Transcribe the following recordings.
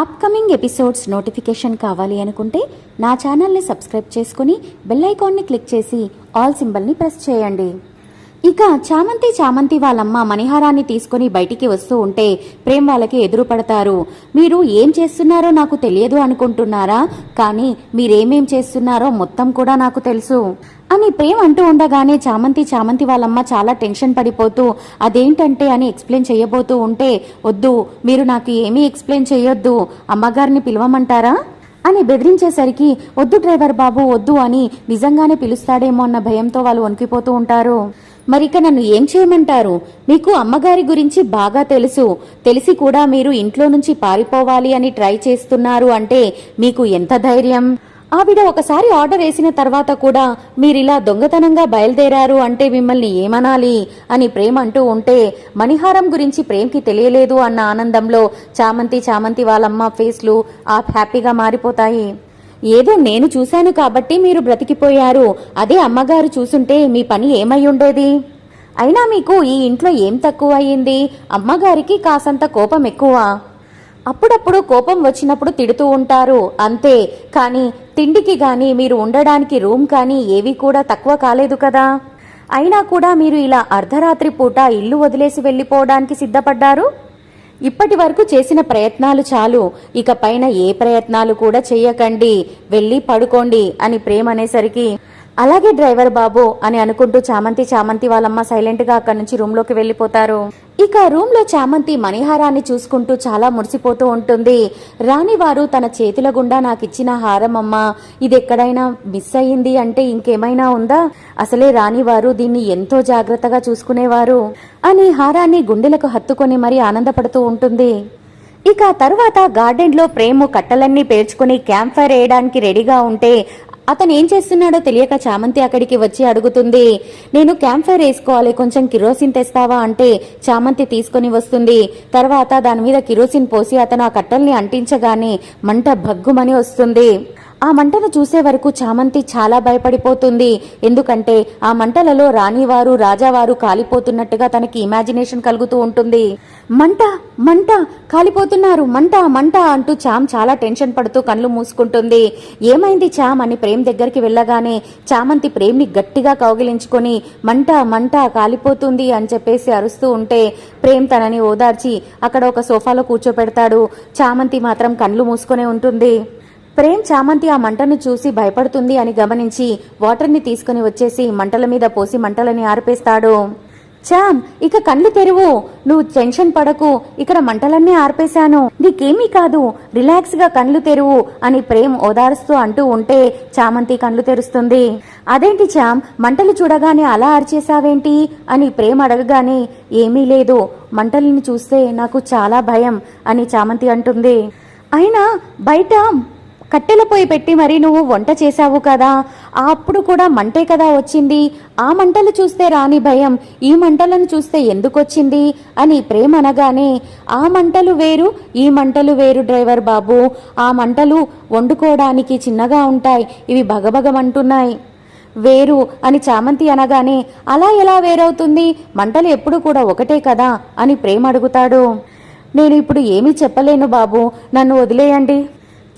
Upcoming episodes notification కావాలి అనుకుంటే నా ఛానల్ని సబ్స్క్రైబ్ చేసుకుని బెల్ ఐకాన్ని క్లిక్ చేసి ఆల్ సింబల్ని ప్రెస్ చేయండి. ఇక చామంతి చామంతి వాళ్ళమ్మ మణిహారాన్ని తీసుకుని బయటికి వస్తూ ఉంటే ప్రేమ్ వాళ్ళకి ఎదురు పడతారు మీరు ఏం చేస్తున్నారో నాకు తెలియదు అనుకుంటున్నారా? కానీ మీరేమేం చేస్తున్నారో మొత్తం కూడా నాకు తెలుసు అని ప్రేమ్ అంటూ ఉండగానే చామంతి చామంతి వాళ్ళమ్మ చాలా టెన్షన్ పడిపోతూ అదేంటంటే అని ఎక్స్ప్లెయిన్ చేయబోతూ ఉంటే వద్దు మీరు నాకు ఏమీ ఎక్స్ప్లెయిన్ చేయొద్దు అమ్మగారిని పిలవమంటారా? అని బెదిరించేసరికి వద్దు డ్రైవర్ బాబు వద్దు అని నిజంగానే పిలుస్తాడేమో అన్న భయంతో వాళ్ళు వణికిపోతూ ఉంటారు. మరిక నన్ను ఏం చేయమంటారు? మీకు అమ్మగారి గురించి బాగా తెలుసు. తెలిసి కూడా మీరు ఇంట్లో నుంచి పారిపోవాలి అని ట్రై చేస్తున్నారు అంటే మీకు ఎంత ధైర్యం? ఆవిడ ఒకసారి ఆర్డర్ వేసిన తర్వాత కూడా మీరిలా దొంగతనంగా బయలుదేరారు అంటే మిమ్మల్ని ఏమనాలి అని ప్రేమ్ అంటూ ఉంటే మణిహారం గురించి ప్రేమ్కి తెలియలేదు అన్న ఆనందంలో చామంతి చామంతి వాళ్ళమ్మ ఫేస్లు ఆ హ్యాపీగా మారిపోతాయి. ఏదో నేను చూశాను కాబట్టి మీరు బ్రతికిపోయారు. అదే అమ్మగారు చూసుంటే మీ పని ఏమై ఉండేది? అయినా మీకు ఈ ఇంట్లో ఏం తక్కువ అయ్యింది? అమ్మగారికి కాసంత కోపం ఎక్కువ. అప్పుడప్పుడు కోపం వచ్చినప్పుడు తిడుతూ ఉంటారు అంతే. కానీ తిండికి గాని మీరు ఉండడానికి రూమ్ కానీ ఏవి కూడా తక్కువ కాలేదు కదా. అయినా కూడా మీరు ఇలా అర్ధరాత్రి పూట ఇల్లు వదిలేసి వెళ్ళిపోవడానికి సిద్ధపడ్డారు? ఇప్పటి వరకు చేసిన ప్రయత్నాలు చాలు. ఇక పైన ఏ ప్రయత్నాలు కూడా చెయ్యకండి. వెళ్ళి పడుకోండి అని ప్రేమ అనేసరికి అలాగే డ్రైవర్ బాబు అని అనుకుంటూ చామంతి చామంతి వాళ్ళమ్మ సైలెంట్గా అక్కడి నుంచి రూమ్లోకి వెళ్ళిపోతారు. ఇక రూమ్లో చామంతి మణిహారాన్ని చూసుకుంటూ చాలా మురిసిపోతూ ఉంటుంది. రాణివారు తన చేతుల గుండా నాకు ఇచ్చిన హారం అమ్మా ఇది ఎక్కడైనా మిస్ అయ్యింది అంటే ఇంకేమైనా ఉందా? అసలే రాణివారు దీన్ని ఎంతో జాగ్రత్తగా చూసుకునేవారు అని హారాన్ని గుండెలకు హత్తుకొని మరీ ఆనందపడుతూ ఉంటుంది. ఇక తరువాత గార్డెన్లో ప్రేము కట్టలన్నీ పేర్చుకుని క్యాంప్ ఫైర్ వేయడానికి రెడీగా ఉంటే అతను ఏం చేస్తున్నాడో తెలియక చామంతి అక్కడికి వచ్చి అడుగుతుంది నేను క్యాంప్ ఫైర్ వేసుకోవాలి కొంచెం కిరోసిన్ తెస్తావా? అంటే చామంతి తీసుకొని వస్తుంది. తర్వాత దాని మీద కిరోసిన్ పోసి అతను ఆ కట్టల్ని అంటించగానే మంట భగ్గుమని వస్తుంది. ఆ మంటను చూసే వరకు చామంతి చాలా భయపడిపోతుంది. ఎందుకంటే ఆ మంటలలో రాణివారు రాజావారు కాలిపోతున్నట్టుగా తనకి ఇమాజినేషన్ కలుగుతూ ఉంటుంది. మంట మంట కాలిపోతున్నారు. మంట మంట అంటూ చామ్ చాలా టెన్షన్ పడుతూ కళ్ళు మూసుకుంటుంది. ఏమైంది చామ్ అని ప్రేమ్ దగ్గరికి వెళ్ళగానే చామంతి ప్రేమ్ని గట్టిగా కౌగిలించుకొని మంట మంట కాలిపోతుంది అని చెప్పేసి అరుస్తూ ఉంటే ప్రేమ్ తనని ఓదార్చి అక్కడ ఒక సోఫాలో కూర్చోపెడతాడు. చామంతి మాత్రం కళ్ళు మూసుకొని ఉంటుంది. ప్రేమ్ చామంతి ఆ మంటను చూసి భయపడుతుంది అని గమనించి వాటర్ని తీసుకుని వచ్చేసి మంటల మీద పోసి మంటలని ఆర్పేస్తాడు. చామ్ ఇక కళ్ళు తెరువు. నువ్వు టెన్షన్ పడకు. ఇక్కడ మంటలన్నీ ఆర్పేశాను. నీకేమీ కాదు. రిలాక్స్గా కళ్ళు తెరువు అని ప్రేమ్ ఓదారుస్తూ అంటూ ఉంటే చామంతి కళ్ళు తెరుస్తుంది. అదేంటి చామ్ మంటలు చూడగానే అలా ఆర్చేశావేంటి అని ప్రేమ్ అడగగానే ఏమీ లేదు. మంటల్ని చూస్తే నాకు చాలా భయం అని చామంతి అంటుంది. అయినా బయట కట్టెల పొయ్యి పెట్టి మరి నువ్వు వంట చేశావు కదా? అప్పుడు కూడా మంటే కదా వచ్చింది. ఆ మంటలు చూస్తే రాని భయం ఈ మంటలను చూస్తే ఎందుకు వచ్చింది? అని ప్రేమ అనగానే ఆ మంటలు వేరు ఈ మంటలు వేరు డ్రైవర్ బాబు. ఆ మంటలు వండుకోవడానికి చిన్నగా ఉంటాయి ఇవి భగభగమంటున్నాయి. వేరు అని చామంతి అనగానే అలా ఎలా వేరవుతుంది? మంటలు ఎప్పుడు కూడా ఒకటే కదా? అని ప్రేమ అడుగుతాడు. నేను ఇప్పుడు ఏమీ చెప్పలేను బాబు. నన్ను వదిలేయండి.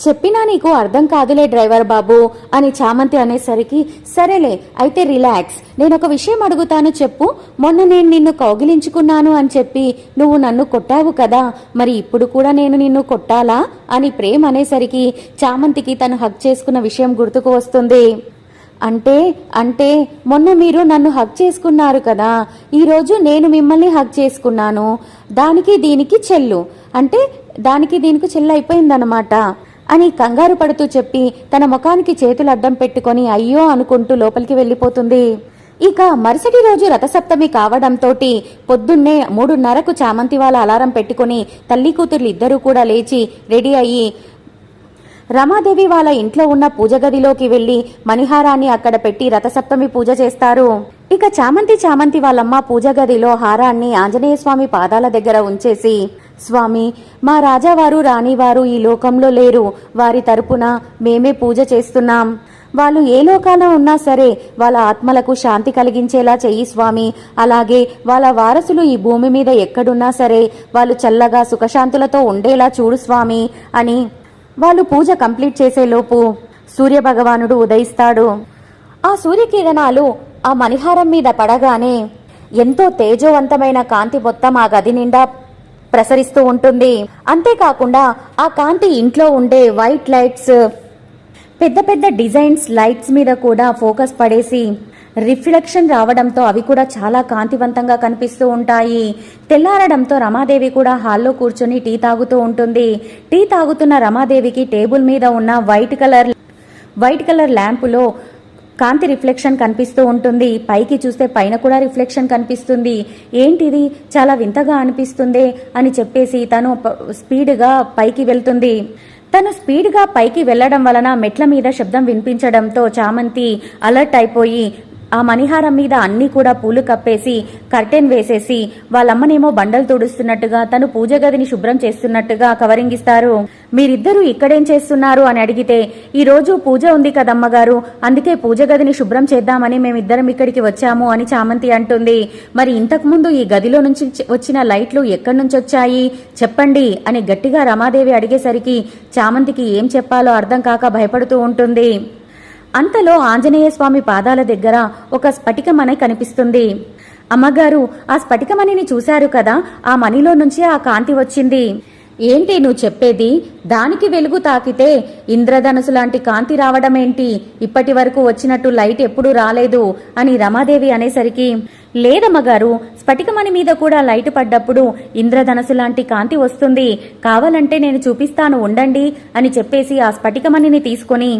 చెప్పినా నీకు అర్థం కాదులే డ్రైవర్ బాబు అని చామంతి అనేసరికి సరేలే అయితే రిలాక్స్. నేను ఒక విషయం అడుగుతాను చెప్పు. మొన్న నేను నిన్ను కౌగిలించుకున్నాను అని చెప్పి నువ్వు నన్ను కొట్టావు కదా. మరి ఇప్పుడు కూడా నేను నిన్ను కొట్టాలా? అని ప్రేమ్ అనేసరికి చామంతికి తను హక్ చేసుకున్న విషయం గుర్తుకు వస్తుంది. అంటే అంటే మొన్న మీరు నన్ను హక్ చేసుకున్నారు కదా. ఈరోజు నేను మిమ్మల్ని హక్ చేసుకున్నాను. దానికి దీనికి చెల్లు. అంటే దానికి దీనికి చెల్లు అయిపోయిందనమాట అని కంగారు పడుతూ చెప్పి తన ముఖానికి చేతులు అడ్డం పెట్టుకొని అయ్యో అనుకుంటూ లోపలికి వెళ్ళిపోతుంది. ఇక మరుసటి రోజు రథసప్తమి కావడంతోటి పొద్దున్నే మూడున్నరకు చామంతి వాళ్ళ అలారం పెట్టుకుని తల్లి కూతుర్లు ఇద్దరూ కూడా లేచి రెడీ అయ్యి రమాదేవి వాళ్ళ ఇంట్లో ఉన్న పూజ గదిలోకి వెళ్ళి మణిహారాన్ని అక్కడ పెట్టి రథసప్తమి పూజ చేస్తారు. ఇక చామంతి చామంతి వాళ్ళమ్మ పూజ గదిలో హారాన్ని ఆంజనేయ స్వామి పాదాల దగ్గర ఉంచేసి స్వామి మా రాజావారు రాణివారు ఈ లోకంలో లేరు. వారి తరపున మేమే పూజ చేస్తున్నాం. వాళ్ళు ఏ లోకాన ఉన్నా సరే వాళ్ళ ఆత్మలకు శాంతి కలిగించేలా చెయ్యి స్వామి. అలాగే వాళ్ళ వారసులు ఈ భూమి మీద ఎక్కడున్నా సరే వాళ్ళు చల్లగా సుఖశాంతులతో ఉండేలా చూడు స్వామి అని వాళ్ళు పూజ కంప్లీట్ చేసేలోపు సూర్యభగవానుడు ఉదయిస్తాడు. ఆ సూర్యకిరణాలు ఆ మణిహారం మీద పడగానే ఎంతో తేజోవంతమైన కాంతి మొత్తం ఆ గది నిండా ప్రసరిస్తూ ఉంటుంది. అంతేకాకుండా ఆ కాంతి ఇంట్లో ఉండే వైట్ లైట్స్ పెద్ద పెద్ద డిజైన్స్ లైట్స్ మీద కూడా ఫోకస్ పడేసి రిఫ్లెక్షన్ రావడంతో అవి కూడా చాలా కాంతివంతంగా కనిపిస్తూ ఉంటాయి. తెల్లారడంతో రమాదేవి కూడా హాల్లో కూర్చొని టీ తాగుతూ ఉంటుంది. టీ తాగుతున్న రమాదేవికి టేబుల్ మీద ఉన్న వైట్ కలర్ వైట్ కలర్ ల్యాంపులో కాంతి రిఫ్లెక్షన్ కనిపిస్తూ ఉంటుంది. పైకి చూస్తే పైన కూడా రిఫ్లెక్షన్ కనిపిస్తుంది. ఏంటిది? చాలా వింతగా అనిపిస్తుంది అని చెప్పేసి తను స్పీడ్గా పైకి వెళ్తుంది. తను స్పీడ్గా పైకి వెళ్ళడం వలన మెట్ల మీద శబ్దం వినిపించడంతో చామంతి అలర్ట్ అయిపోయి ఆ మణిహారం మీద అన్నీ కూడా పూలు కప్పేసి కర్టెన్ వేసేసి వాళ్ళమ్మనేమో బండలు తుడుస్తున్నట్టుగా తను పూజ గదిని శుభ్రం చేస్తున్నట్టుగా కవరింగ్ ఇస్తారు మీరిద్దరూ ఇక్కడేం చేస్తున్నారు అని అడిగితే ఈ రోజు పూజ ఉంది కదమ్మగారు అందుకే పూజ గదిని శుభ్రం చేద్దామని మేమిద్దరం ఇక్కడికి వచ్చాము అని చామంతి అంటుంది. మరి ఇంతకుముందు ఈ గదిలో నుంచి వచ్చిన లైట్లు ఎక్కడి నుంచి వచ్చాయి? చెప్పండి అని గట్టిగా రమాదేవి అడిగేసరికి చామంతికి ఏం చెప్పాలో అర్థం కాక భయపడుతూ ఉంటుంది. అంతలో ఆంజనేయ స్వామి పాదాల దగ్గర ఒక స్ఫటికమణి కనిపిస్తుంది. అమ్మగారు ఆ స్ఫటికమణిని చూశారు కదా? ఆ మణిలో నుంచి ఆ కాంతి వచ్చింది. ఏంటి నువ్వు చెప్పేది? దానికి వెలుగు తాకితే ఇంద్రధనుసు లాంటి కాంతి రావడమేంటి? ఇప్పటి వరకు వచ్చినట్టు లైట్ ఎప్పుడూ రాలేదు అని రమాదేవి అనేసరికి లేదమ్మగారు స్ఫటికమణి మీద కూడా లైట్ పడ్డప్పుడు ఇంద్రధనసు లాంటి కాంతి వస్తుంది. కావాలంటే నేను చూపిస్తాను ఉండండి అని చెప్పేసి ఆ స్ఫటికమణిని తీసుకొని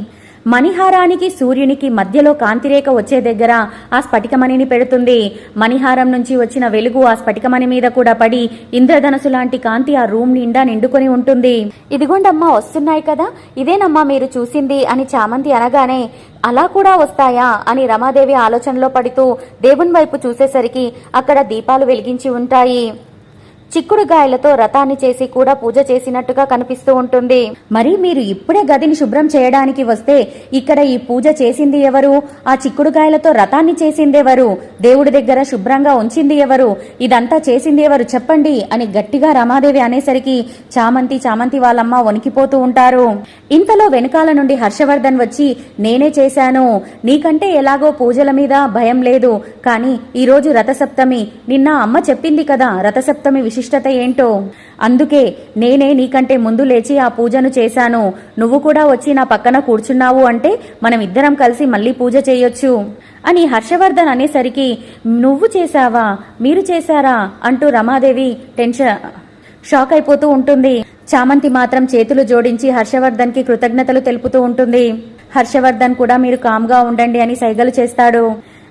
మణిహారానికి సూర్యునికి మధ్యలో కాంతిరేఖ వచ్చే దగ్గర ఆ స్ఫటికమణిని పెడుతుంది. మణిహారం నుంచి వచ్చిన వెలుగు ఆ స్ఫటికమణి మీద కూడా పడి ఇంద్రధనసు లాంటి కాంతి ఆ రూమ్ నిండా నిండుకొని ఉంటుంది. ఇదిగోండమ్మా వస్తున్నాయి కదా. ఇదేనమ్మా మీరు చూసింది అని చామంతి అనగానే అలా కూడా వస్తాయా? అని రమాదేవి ఆలోచనలో పడుతూ దేవుని వైపు చూసేసరికి అక్కడ దీపాలు వెలిగించి ఉంటాయి. చిక్కుడుగాయలతో రథాన్ని చేసి కూడా పూజ చేసినట్టుగా కనిపిస్తూ ఉంటుంది. మరి మీరు ఇప్పుడే గదిని శుభ్రం చేయడానికి వస్తే ఇక్కడ ఈ పూజ చేసింది ఎవరు? ఆ చిక్కుడుగాయలతో రథాన్ని చేసింది ఎవరు? దేవుడి దగ్గర శుభ్రంగా ఉంచింది ఎవరు? ఇదంతా చేసింది ఎవరు? చెప్పండి అని గట్టిగా రమాదేవి అనేసరికి చామంతి చామంతి వాళ్ళమ్మ వణికిపోతూ ఉంటారు. ఇంతలో వెనకాల నుండి హర్షవర్ధన్ వచ్చి నేనే చేశాను. నీకంటే ఎలాగో పూజల మీద భయం లేదు. కానీ ఈరోజు రథసప్తమి. నిన్న అమ్మ చెప్పింది కదా రథసప్తమి విశిష్టత ఏంటో? అందుకే నేనే నీకంటే ముందు లేచి ఆ పూజను చేశాను. నువ్వు కూడా వచ్చి నా పక్కన కూర్చున్నావు అంటే మనం ఇద్దరం కలిసి మళ్ళీ పూజ చేయొచ్చు. అని హర్షవర్ధన్ అనేసరికి నువ్వు చేశావా? మీరు చేశారా? అంటూ రమాదేవి టెన్షన్ షాక్ అయిపోతూ ఉంటుంది. చామంతి మాత్రం చేతులు జోడించి హర్షవర్ధన్కి కృతజ్ఞతలు తెలుపుతూ ఉంటుంది. హర్షవర్ధన్ కూడా మీరు కామ్గా ఉండండి అని సైగలు చేస్తాడు.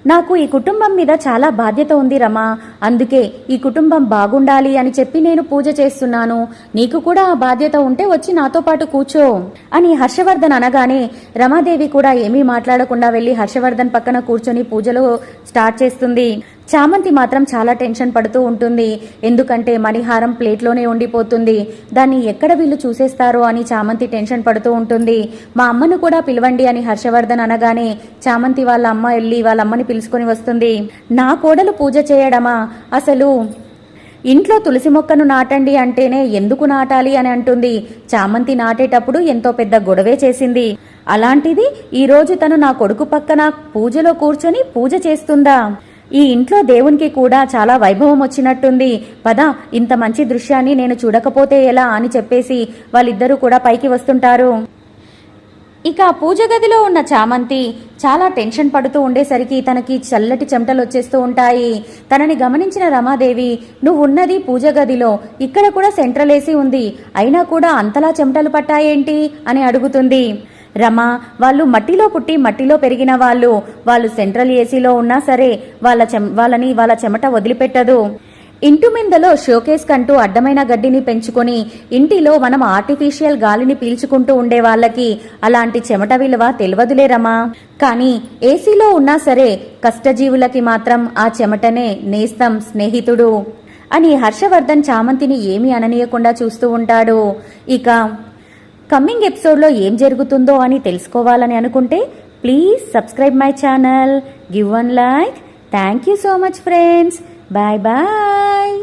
నాకు ఈ కుటుంబం మీద చాలా బాధ్యత ఉంది రమా. అందుకే ఈ కుటుంబం బాగుండాలి అని చెప్పి నేను పూజ చేస్తున్నాను. నీకు కూడా ఆ బాధ్యత ఉంటే వచ్చి నాతో పాటు కూర్చో అని హర్షవర్ధన్ అనగానే రమాదేవి కూడా ఏమీ మాట్లాడకుండా వెళ్ళి హర్షవర్ధన్ పక్కన కూర్చొని పూజలు స్టార్ట్ చేస్తుంది. చామంతి మాత్రం చాలా టెన్షన్ పడుతూ ఉంటుంది. ఎందుకంటే మణిహారం ప్లేట్లోనే ఉండిపోతుంది. దాన్ని ఎక్కడ వీళ్ళు చూసేస్తారో అని చామంతి టెన్షన్ పడుతూ ఉంటుంది. మా అమ్మను కూడా పిలవండి అని హర్షవర్ధన్ అనగానే చామంతి వాళ్ళ అమ్మ వెళ్ళి వాళ్ళ అమ్మని పిలుచుకొని వస్తుంది. నా కోడలు పూజ చేయడమా? అసలు ఇంట్లో తులసి మొక్కను నాటండి అంటేనే ఎందుకు నాటాలి అని అంటుంది. చామంతి నాటేటప్పుడు ఎంతో పెద్ద గొడవే చేసింది. అలాంటిది ఈరోజు తను నా కొడుకు పక్కన పూజలో కూర్చొని పూజ చేస్తుందా? ఈ ఇంట్లో దేవునికి కూడా చాలా వైభవం వచ్చినట్టుంది. పద ఇంత మంచి దృశ్యాన్ని నేను చూడకపోతే ఎలా అని చెప్పేసి వాళ్ళిద్దరూ కూడా పైకి వస్తుంటారు. ఇక పూజ గదిలో ఉన్న చామంతి చాలా టెన్షన్ పడుతూ ఉండేసరికి తనకి చల్లటి చెమటలు వచ్చేస్తూ ఉంటాయి. తనని గమనించిన రమాదేవి నువ్వు ఉన్నది పూజ గదిలో ఇక్కడ కూడా సెంట్రల్ ఏసీ ఉంది. అయినా కూడా అంతలా చెమటలు పట్టాయేంటి? అని అడుగుతుంది. రమ వాళ్ళు మట్టిలో పుట్టి మట్టిలో పెరిగిన వాళ్ళు. వాళ్ళు సెంట్రల్ ఏసీలో ఉన్నా సరే వాళ్ళ చెం వాళ్ళని వాళ్ళ చెమట వదిలిపెట్టదు. ఇంటి మిందలో షోకేస్ కంటూ అడ్డమైన గడ్డిని పెంచుకొని ఇంటిలో మనం ఆర్టిఫిషియల్ గాలిని పీల్చుకుంటూ ఉండే వాళ్ళకి అలాంటి చెమట విలువ తెలియదులేరమ్మా కానీ ఏసీలో ఉన్నా సరే కష్టజీవులకి మాత్రం ఆ చెమటనే నేస్తం స్నేహితుడు అని హర్షవర్ధన్ చామంతిని ఏమీ అననీయకుండా చూస్తూ ఉంటాడు. ఇక కమ్మింగ్ ఎపిసోడ్లో ఏం జరుగుతుందో అని తెలుసుకోవాలని అనుకుంటే please subscribe my channel give one like thank you so much friends bye bye